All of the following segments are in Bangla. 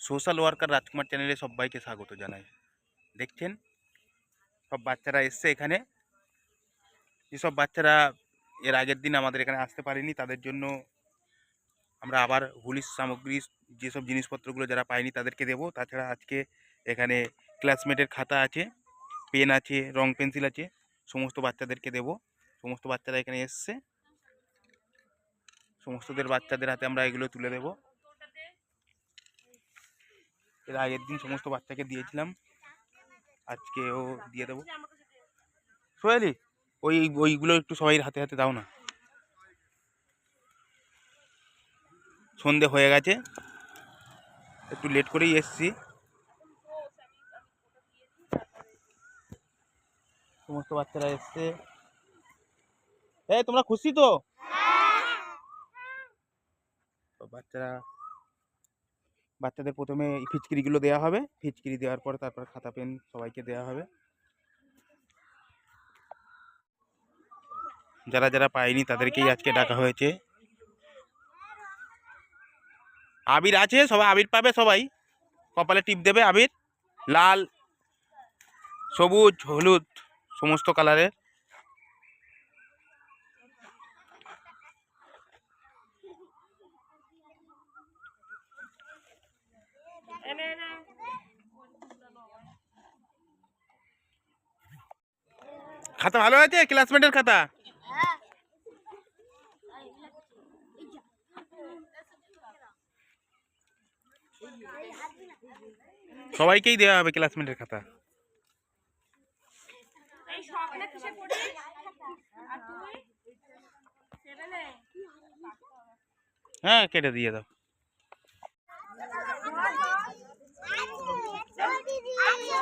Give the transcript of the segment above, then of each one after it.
সোশ্যাল ওয়ার্কার রাজকুমার চ্যানেলে সবাইকে স্বাগত জানাই। দেখছেন? সব বাচ্চারা এসছে এখানে। যেসব বাচ্চারা এর আগের দিন আমাদের এখানে আসতে পারেনি, তাদের জন্য আমরা আবার হুলিশ সামগ্রী, যেসব জিনিসপত্রগুলো যারা পায়নি তাদেরকে দেবো। তাছাড়া আজকে এখানে ক্লাসমেটের খাতা আছে, পেন আছে, রং পেন্সিল আছে, সমস্ত বাচ্চাদেরকে দেবো। সমস্ত বাচ্চারা এখানে এসছে। সমস্তদের বাচ্চাদের হাতে আমরা এগুলো তুলে দেবো। এর আগের দিন সমস্ত বাচ্চাকে দিয়েছিলাম। আজকেও দিয়ে দেবো। সোয়ালি ওই ওইগুলো একটু সবাই হাতে হাতে দাও না। সন্ধে হয়ে গেছে। একটু লেট করেই এসছি। সমস্ত বাচ্চারা এসছে। এই তোমরা খুশি তো? তো বাচ্চারা বাচ্চাদের প্রথমে ফিচকিরিগুলো দেওয়া হবে। ফিচকিরি দেওয়ার পর তারপর খাতা, পেন সবাইকে দেওয়া হবে। যারা যারা পায়নি তাদেরকেই আজকে ডাকা হয়েছে। আবির আছে, সবাই আবির পাবে সবাই। কপালে টিপ দেবে আবির। লাল, সবুজ, হলুদ, সমস্ত কালারের খাতা ভালো আছে ক্লাসমেটের খাতা? সবাইকেই দেওয়া হবে ক্লাসমেটের খাতা। হ্যাঁ কেটে দিয়ে দাও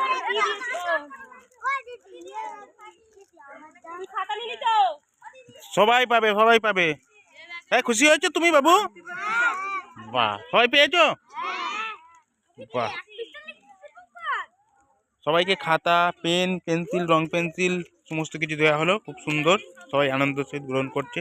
তুই খাতা নিলি তো সবাই পাবে সবাই পাবে। হ্যাঁ খুশি হয়েছো তুমি, বাবু? বাহ, সবাই পেয়েছ? বাহ। সবাইকে খাতা, পেন, পেন্সিল, রং পেন্সিল, সমস্ত কিছু দেওয়া হলো, খুব সুন্দর। সবাই আনন্দ সহিত গ্রহণ করছে।